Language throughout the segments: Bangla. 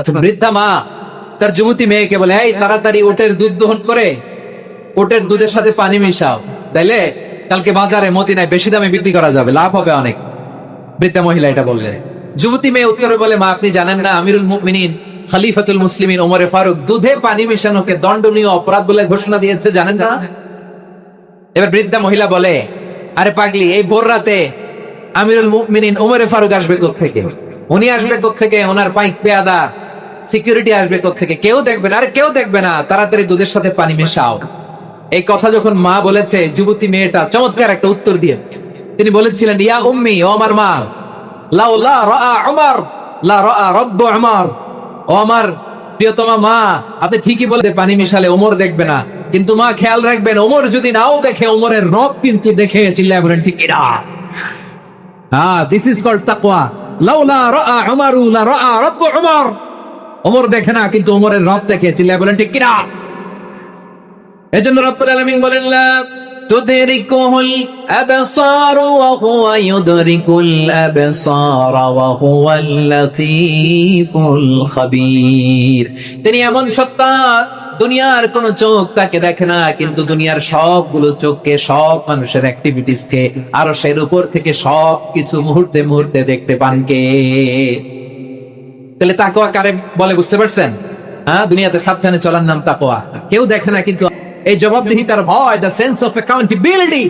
আচ্ছা বৃদ্ধা মা, তার যুবতী মেয়েকে বলে, এই, তাড়াতাড়ি ওটের দুধ দহন করে। ওটের দুধের সাথে পানি মিশাও। তাইলে কালকে বাজারে মতিনায় বেশি দামে বিক্রি করা যাবে, লাভ হবে অনেক। বৃদ্ধা মহিলা এটা বললে যুবতী মেয়ে উত্তরে বলে, মা, আপনি জানেন না, আমিরুল মুমিনিন, খালিফাতুল মুসলিমিন, ওমরে ফারুক, দুধে পানি মিশানোকে দণ্ডনীয় অপরাধ বলে ঘোষণা দিয়েছে, জানেন না? এবার বৃদ্ধা মহিলা বলে, আরে পাগলি, এই ভোর রাতে আমিরুল মুমিনিন, ওমরে ফারুক আসবে থেকে উনি আসবে থেকে ওনার পাইক পেয়াদা সিকিউরিটি আসবে থেকে কেউ দেখবে না, আরে কেউ দেখবে না। তাড়াতাড়ি দুধের সাথে পানি মেশাও। এই কথা যখন মা বলেছে, যুবতী মেয়েটা চমৎকার একটা উত্তর দিয়েছে। তিনি বলেছিলেন, ইয়া উম্মি, ও আমার মা, লাউ লা রাআ উমর, লা রাআ রব্বু উমর। ও আমার প্রিয়তমা মা, আপনি ঠিকই বলতে পানি মিশালে ওমর দেখবে না। কিন্তু মা, খেয়াল রাখবেন ওমর যদি নাও দেখে ওমরের রব কিন্তু দেখে, চিল্লায় বলেন, ঠিক এরা। হ্যাঁ দিস ইজ কল্ড তাকওয়া। লাউলা রাআ উমরু, লা রাআ রব্বু উমর। ওমর দেখে না, কিন্তু ওমরের রব দেখে চিল্লায় বলেন, ঠিক কিনা? এজন্য রব্বুল আলামিন বলেন হুয়া ইউদরিকুল আবসার ওয়া হুয়াল লাতীফুল খাবীর। তিনি এমন সত্তা, দুনিয়ার কোন চোখ তাকে দেখে না, কিন্তু দুনিয়ার সবগুলো চোখকে, সব মানুষের অ্যাক্টিভিটিস কে আরও সের উপর থেকে সব কিছু মুহূর্তে মুহূর্তে দেখতে পান কে? তাহলে তাকোয়া কারে বলে, বুঝতে পারছেন? হ্যাঁ দুনিয়াতে সাবধানে চলার নাম তাকোয়া কেউ দেখে না, কিন্তু এই জবাবদিহিতার ভয় দ্য সেন্স অফ অ্যাকাউন্টেবিলিটি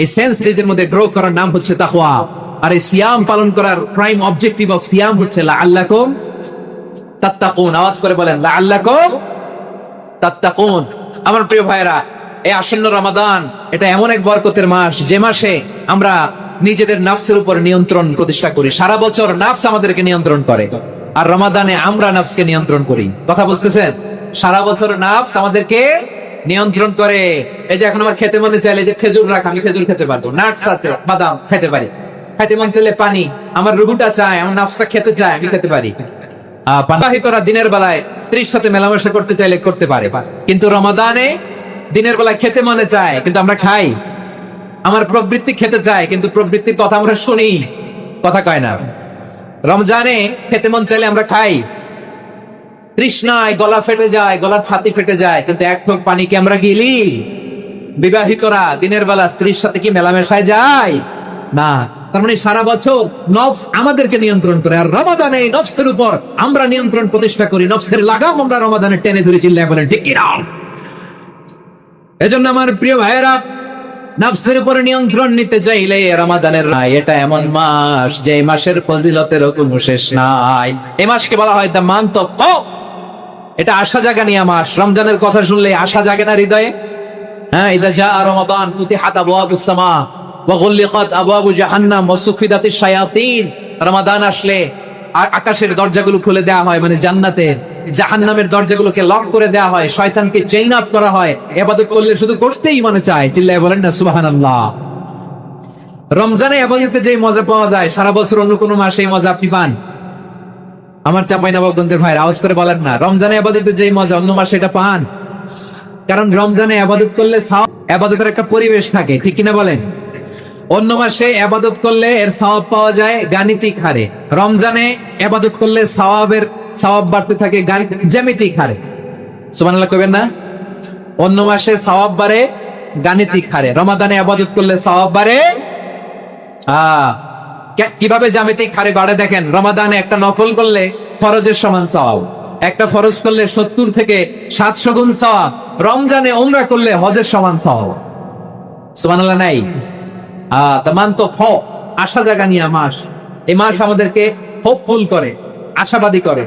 এই সেন্স নিজের মধ্যে গ্রো করার নাম হচ্ছে তাকওয়া। আর এই সিয়াম পালন করার প্রাইম অবজেক্টিভ অফ সিয়াম হচ্ছে লাআল্লাকুম তাত্তাকুন। আওয়াজ করে বলেন, লাআল্লাকুম তাত্তাকুন। আমার প্রিয় ভাইরা এই আসন্ন রমাদান, এটা এমন এক বরকতের মাস, যে মাসে আমরা নিজেদের নাফসের উপর নিয়ন্ত্রণ প্রতিষ্ঠা করি। সারা বছর নাফস আমাদেরকে নিয়ন্ত্রণ করে। আর রমাদানে আমরা নাফসকে নিয়ন্ত্রণ করি। কথা বুঝতেছেন? সারা বছর নাফস আমাদেরকে নিয়ন্ত্রণ করে। এই যে এখন আমার খেতে মনে চাইলে যে খেজুর রাখ, আমি খেজুর খেতে পারব। নাটস আছে, বাদাম খেতে পারি। খেতে মন চাইলে পানি। আমার রুহুটা চায়, আমার নাফসটা খেতে চায়, আমি খেতে পারি। বিবাহিতরা দিনের বেলায় স্ত্রীর সাথে মেলামেশা করতে চাইলে করতে পারে। কিন্তু রমাদানে দিনের বেলায় খেতে মনে চায়, কিন্তু আমরা খাই। আমার প্রবৃত্তি খেতে চায়, কিন্তু প্রবৃত্তির কথা আমরা শুনি। কথা কয় না। রমজানে খেতে মন চাইলে আমরা খাই। তৃষ্ণায় গলা ফেটে যায়, গলার ছাতি ফেটে যায়, কিন্তু এক ঠোক পানি কি আমরা গিলি? বিবাহিতরা, দিনের বেলা স্ত্রীর সাথে কি মেলামেশায় যায়? না। তার মানে সারা বছর নফস আমাদেরকে নিয়ন্ত্রণ করে, আর রমাদানে নফসের উপর আমরা নিয়ন্ত্রণ প্রতিষ্ঠা করি। নফসের লাগাম আমরা রমাদানে টেনে ধরে চিল্লায় বলেন ঠিক এজন্য আমার প্রিয় ভাইয়েরা নফসের উপর নিয়ন্ত্রণ নিতে চাইলে রমাদানের নাই এটা এমন মাস যে মাসের ফজিলতের কোনো শেষ নাই। এই মাসকে বলা হয় মান্থ অফ এটা আশা জাগা নিয়ে মাস রমজানের কথা শুনলে আশা জাগে না হৃদয়ে। হ্যাঁ ইদা যা রমাদান ফুতিহাত আবওয়াবুস সামা, ওয়া গুল্লিকাত আবওয়াবু জাহান্নাম, ওয়া সুফিদাতিশ শায়াতিন। রমাদান আসলে আকাশের দরজাগুলো খুলে দেওয়া হয় মানে জান্নাতের। জাহান্নামের দরজাগুলোকে লক করে দেওয়া হয়, শয়তানকে চেইন আপ করা হয়। এবাদত করলে শুধু করতেই মনে চায়। চিল্লায় বলেন না, সুবহানাল্লাহ। রমজানে আবাদতে যে মজা পাওয়া যায়, সারা বছর অন্য কোনো মাসে মজা আপনি পান? আমার চাপাই নবাবগঞ্জের ভাই আওয়াজ করে বলেন না, রমজানে আবাদতে যে মজা, অন্য মাসে এটা পান? কারণ রমজানে আবাদত করলে আবাদতের একটা পরিবেশ থাকে, ঠিক কিনা বলেন? অন্য মাসে আবাদত করলে এর সওয়াব পাওয়া যায় গাণিতিক হারে। রমজানে আবাদত করলে সওয়াবের সওয়াব বাড়তে থাকে গাণিত জ্যামিতিক হারে সুবহানাল্লাহ কইবেন না? অন্য মাসে সওয়াব বাড়ে গাণিতিক হারে রমাদানে আবাদত করলে সওয়াব বাড়ে কীভাবে জ্যামিতিক হারে বাড়ে দেখেন রমাদানে একটা নকল করলে ফরজের সমান সওয়াব। একটা ফরজ করলে সত্তর থেকে সাতশো গুণ সওয়াব। রমজানে ওমরা করলে হজের সমান সওয়াব। সুবহানাল্লাহ নাই? আহ month of hope, আশা জাগা নিয়ে মাস। এই মাস আমাদেরকে হোপফুল করে আশাবাদী করে।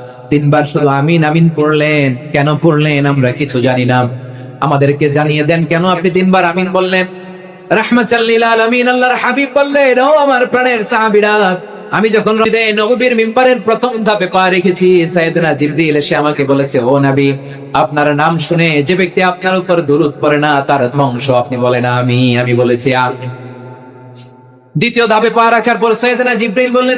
তিনবার শুধু আমিন আমিন পড়লেন। কেন পড়লেন? আমরা কিছু জানি না। আমাদেরকে জানিয়ে দেন, কেন আপনি তিনবার আমিন বললেন? আপনার নাম শুনে যে ব্যক্তি আপনার উপর দরুদ পড়ে না, তার ধ্বংস আপনি বলেন আমি আমি বলেছি আমি দ্বিতীয় ধাপে পা রাখার পর সাইয়েদনা জিবরিল বললেন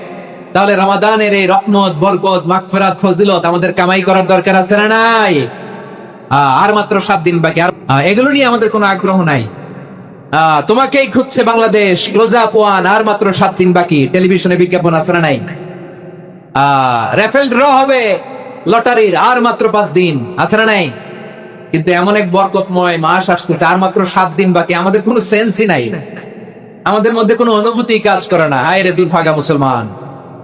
তাহলে রমাদানের এই রহমত, বরকত, মাগফিরাত, ফজিলত আমাদের কামাই করার দরকার আছে না নাই? আর মাত্র সাত দিন বাকি। আর এগুলো নিয়ে আমাদের কোনো আগ্রহ নাই। তোমাকেই খুঁজছে বাংলাদেশ, ক্লোজ আপ ওয়ান, আর মাত্র সাত দিন বাকি। টেলিভিশনে বিজ্ঞাপন আছে না নাই? রেফেল ড্র হবে লটারির, আর মাত্র পাঁচ দিন। আছে না নাই? কিন্তু এমন এক বরকতময় মাস আসতেছে, আর মাত্র সাত দিন বাকি। আমাদের কোনো সেন্সই নাই। আমাদের মধ্যে কোনো অনুভূতি কাজ করে না। হায় রে দুর্ভাগা মুসলমান।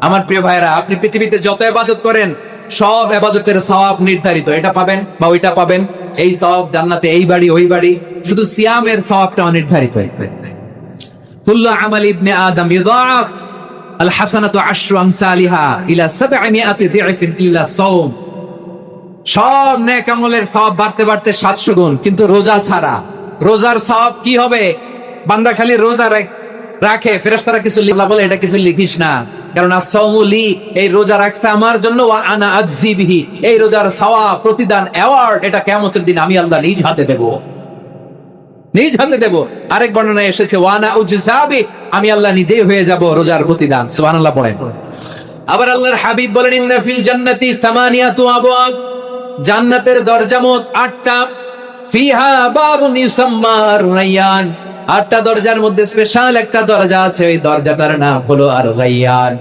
আমার প্রিয় ভাইরা আপনি পৃথিবীতে যত এবাদত করেন, সব এবাদতের সওয়াব নির্ধারিত। এটা পাবেন বা ওইটা পাবেন। এই সওয়াব জান্নাতে এই বাড়ি, ওই বাড়ি। শুধু সিয়ামের সওয়াবটা অনির্ধারিত। বাড়তে বাড়তে 700 গুণ। কিন্তু রোজা ছাড়া। রোজার সওয়াব কি হবে? বান্দা খালি রোজা রাখ- রাখে, ফেরেশতারা কিছু লিখলা বলে, এটা কিছু লিখিস না। কারণ আসামুলি এই রোজা রাখছে আমার জন্য আনা আজজি বিহি। এই রোজার সওয়াব, প্রতিদান অ্যাওয়ার্ড এটা কিয়ামতের দিন আমি আল্লাহ নিজ হাতে দেব। নিজ হাতে দেব। আরেক এসেছে ওয়ানা উজসাবি আমি আল্লাহ নিজেই হয়ে যাব রোজার প্রতিদান। পড়েন। আবার আল্লাহর হাবিব বলেন, ইন্না ফিল জান্নাতি জান্নাতের দরজা আটটা। ফিহা বাবুন ইউসাম্মা রাইয়ান আটটা দরজার মধ্যে স্পেশাল একটা দরজা আছে, ওই দরজাটার নাম হলো আর রাইয়ান।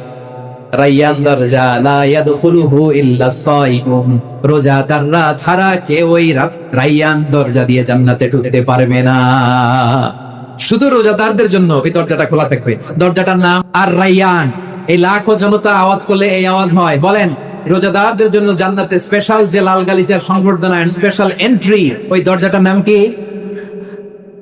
রাইয়ান দরজা, লা ইয়াদখুলুহু ইল্লা সাইমুন। রোজাদাররা ছাড়া কেউ ওই রাইয়ান দরজা দিয়ে জান্নাতে ঢুকতে পারবে না। শুধু রোজাদারদের জন্য এই দরজাটা খোলা থাকবে। দরজাটার নাম আর রাইয়ান। এই লাখো জনতা আওয়াজ করলে এই আওয়াজ হয়। বলেন, রোজাদারদের জন্য জান্নাতে স্পেশাল যে লাল গালিচার সংবর্ধনা স্পেশাল এন্ট্রি ওই দরজাটার নাম কি?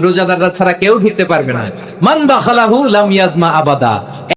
রোজাদাররা ছাড়া কেউ ফিরতে পারবে না। মান বাখালাহু লাম ইয়াদমা আবাদা।